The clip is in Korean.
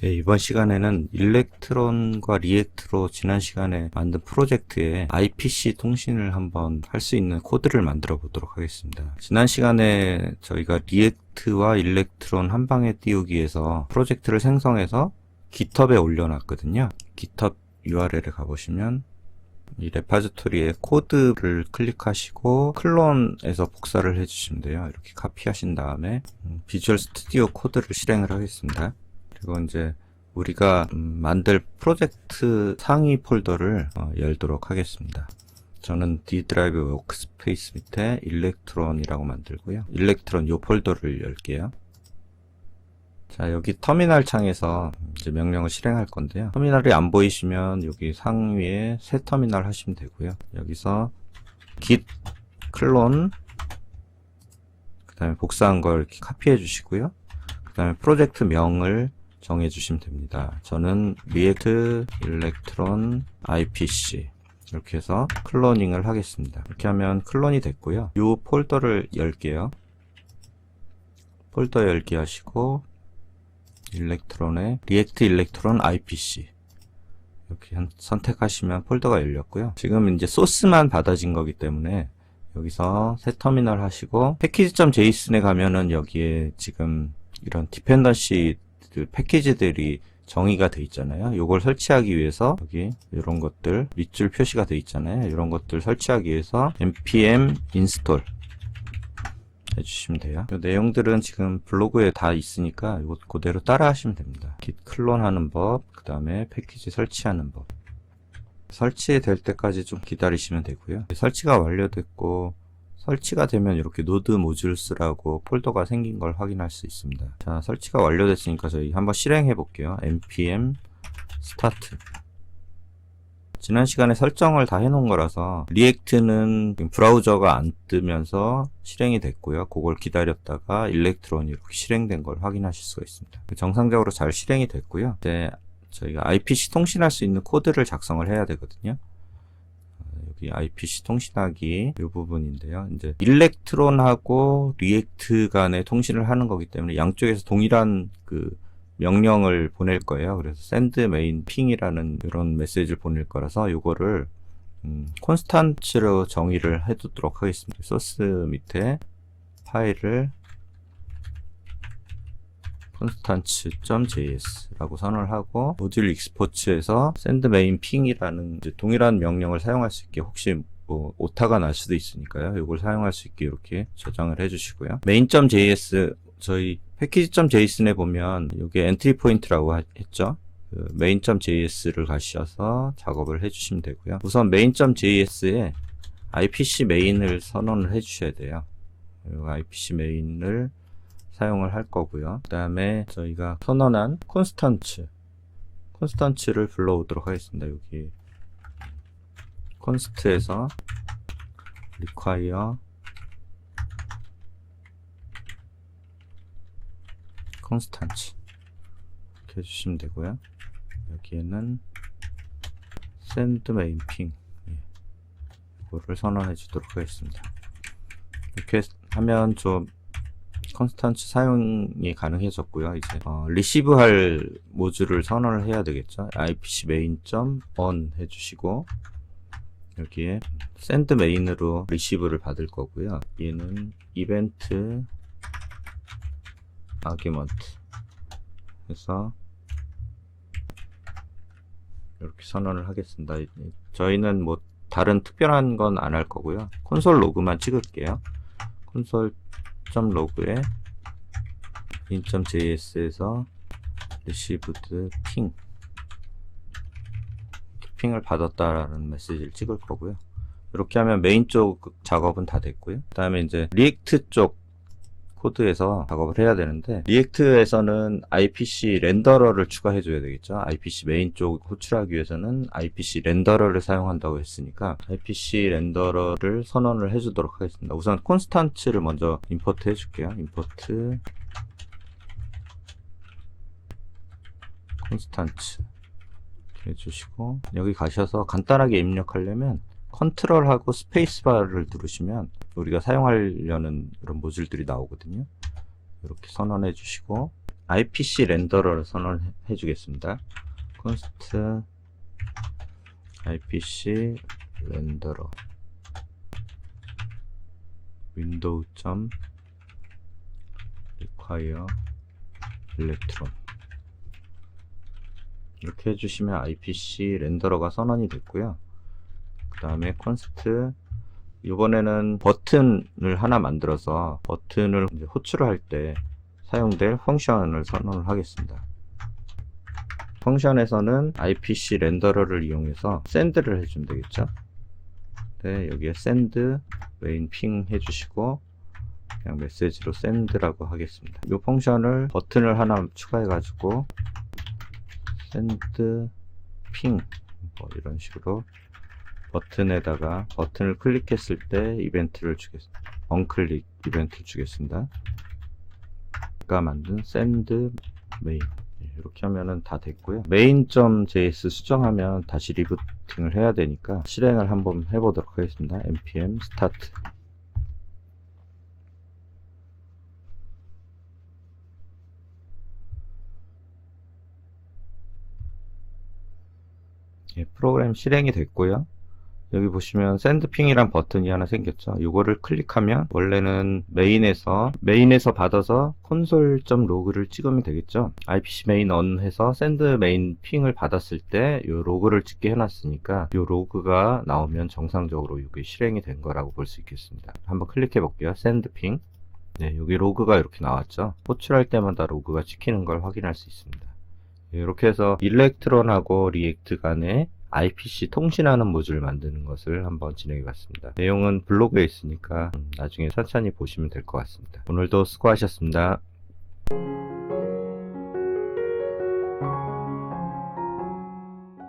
네, 이번 시간에는 일렉트론과 리액트로 지난 시간에 만든 프로젝트에 IPC 통신을 한번 할 수 있는 코드를 만들어 보도록 하겠습니다. 지난 시간에 저희가 리액트와 일렉트론 한 방에 띄우기 위해서 프로젝트를 생성해서 GitHub에 올려놨거든요. GitHub URL에 가보시면 이 레파지토리에 코드를 클릭하시고 클론에서 복사를 해주시면 돼요. 이렇게 카피하신 다음에 음, 비주얼 스튜디오 코드를 실행을 하겠습니다. 그리고 이제 우리가 음, 만들 프로젝트 상위 폴더를 어, 열도록 하겠습니다. 저는 D 드라이브 워크스페이스 밑에 일렉트론이라고 만들고요. 일렉트론 요 폴더를 열게요. 자, 여기 터미널 창에서 이제 명령을 실행할 건데요. 터미널이 안 보이시면 여기 상위에 새 터미널 하시면 되고요. 여기서 git 클론 그 다음에 복사한 걸 카피해 주시고요. 그 다음에 프로젝트 명을 정해 주시면 됩니다. 저는 React Electron IPC 이렇게 해서 클로닝을 하겠습니다. 이렇게 하면 클론이 됐고요. 이 폴더를 열게요. 폴더 열기 하시고 일렉트론에 리액트 일렉트론 IPC 이렇게 현- 선택하시면 폴더가 열렸고요. 지금 이제 소스만 받아진 거기 때문에 여기서 새 터미널 하시고 패키지.json에 가면은 여기에 지금 이런 디펜던시 그 패키지들이 정의가 돼 있잖아요. 요걸 설치하기 위해서 여기 이런 것들 밑줄 표시가 돼 있잖아요. 이런 것들 설치하기 위해서 npm install 해주시면 돼요. 이 내용들은 지금 블로그에 다 있으니까 이거 그대로 따라 하시면 됩니다. git 클론하는 법, 그 다음에 패키지 설치하는 법. 설치될 때까지 좀 기다리시면 되고요. 설치가 완료됐고 설치가 되면 이렇게 노드 모듈스라고 폴더가 생긴 걸 확인할 수 있습니다. 자, 설치가 완료됐으니까 저희 한번 실행해 볼게요. npm start 지난 시간에 설정을 다 해놓은 거라서 리액트는 브라우저가 안 뜨면서 실행이 됐고요. 그걸 기다렸다가 일렉트론이 이렇게 실행된 걸 확인하실 수가 있습니다. 정상적으로 잘 실행이 됐고요. 이제 저희가 IPC 통신할 수 있는 코드를 작성을 해야 되거든요. 어, 여기 IPC 통신하기 이 부분인데요. 이제 일렉트론하고 리액트 간의 통신을 하는 거기 때문에 양쪽에서 동일한 그 명령을 보낼 거예요. 그래서 send main ping이라는 이런 메시지를 보낼 거라서 이거를 음, 콘스탄츠로 정의를 해두도록 하겠습니다. 소스 밑에 파일을 constants.js라고 선언을 하고 모듈 익스포츠에서 send main ping이라는 동일한 명령을 사용할 수 있게 혹시 뭐 오타가 날 수도 있으니까요. 이걸 사용할 수 있게 이렇게 저장을 해주시고요. main.js 저희 패키지.json에 보면 여기 엔트리 포인트라고 하- 했죠. 그 main.js를 가셔서 작업을 해주시면 되고요. 우선 main.js에 IPC 메인을 선언을 해주셔야 돼요. 이 IPC 메인을 사용을 할 거고요. 그 다음에 저희가 선언한 콘스탄츠 콘스탄츠를 불러오도록 하겠습니다. 여기 const에서 require constants 이렇게 해주시면 되고요. 여기에는 send main ping 예. 이거를 선언해 주도록 하겠습니다. 이렇게 하면 좀 컨스탄츠 사용이 가능해졌고요. 이제 어, 리시브할 모듈을 선언을 해야 되겠죠. IPC main.on 해주시고 여기에 send main으로 리시브를 받을 거고요. 얘는 이벤트 아규먼트 해서 이렇게 선언을 하겠습니다. 저희는 뭐 다른 특별한 건 안 할 거고요. 콘솔 로그만 찍을게요. 콘솔. 로그에 in.js에서 received ping 핑을 받았다라는 메시지를 찍을 거고요. 이렇게 하면 메인 쪽 작업은 다 됐고요. 그 다음에 이제 리액트 쪽 코드에서 작업을 해야 되는데 리액트에서는 IPC 렌더러를 추가해 줘야 되겠죠. IPC 메인 쪽 호출하기 위해서는 IPC 렌더러를 사용한다고 했으니까 IPC 렌더러를 선언을 해 주도록 하겠습니다. 우선 콘스탄츠를 먼저 임포트 해 줄게요. 임포트 콘스탄츠 해주시고 여기 가셔서 간단하게 입력하려면 컨트롤하고 스페이스바를 누르시면 우리가 사용하려는 이런 모듈들이 나오거든요. 이렇게 선언해 주시고 IPC 렌더러를 선언해 주겠습니다. const IPC 렌더러 window 점 require electron 이렇게 해주시면 IPC 렌더러가 선언이 됐고요. 그 다음에 const 이번에는 버튼을 하나 만들어서 버튼을 이제 호출을 할 때 사용될 펑션을 선언을 하겠습니다. 펑션에서는 IPC 렌더러를 이용해서 send를 해주면 되겠죠. 네, 여기에 send 메인 핑 해주시고 그냥 메시지로 send라고 하겠습니다. 이 펑션을 버튼을 하나 추가해 가지고 send 핑뭐 이런 식으로 버튼에다가 버튼을 클릭했을 때 이벤트를 주겠습니다. 언클릭 이벤트를 주겠습니다. 아까 만든 send main 예, 이렇게 하면은 다 됐고요. main.js 수정하면 다시 리부팅을 해야 되니까 실행을 한번 해보도록 하겠습니다. npm start 예, 프로그램 실행이 됐고요. 여기 보시면 샌드핑이란 버튼이 하나 생겼죠. 이거를 클릭하면 원래는 메인에서 메인에서 받아서 콘솔.로그를 찍으면 되겠죠. IPC 메인 on 해서 샌드 메인 핑을 받았을 때 이 로그를 찍게 해놨으니까 이 로그가 나오면 정상적으로 이게 실행이 된 거라고 볼 수 있겠습니다. 한번 클릭해 볼게요. 샌드 핑. 네, 여기 로그가 이렇게 나왔죠. 호출할 때마다 로그가 찍히는 걸 확인할 수 있습니다. 예, 이렇게 해서 일렉트론하고 리액트 간에 IPC 통신하는 모듈을 만드는 것을 한번 진행해 봤습니다. 내용은 블로그에 있으니까 나중에 천천히 보시면 될 것 같습니다. 오늘도 수고하셨습니다.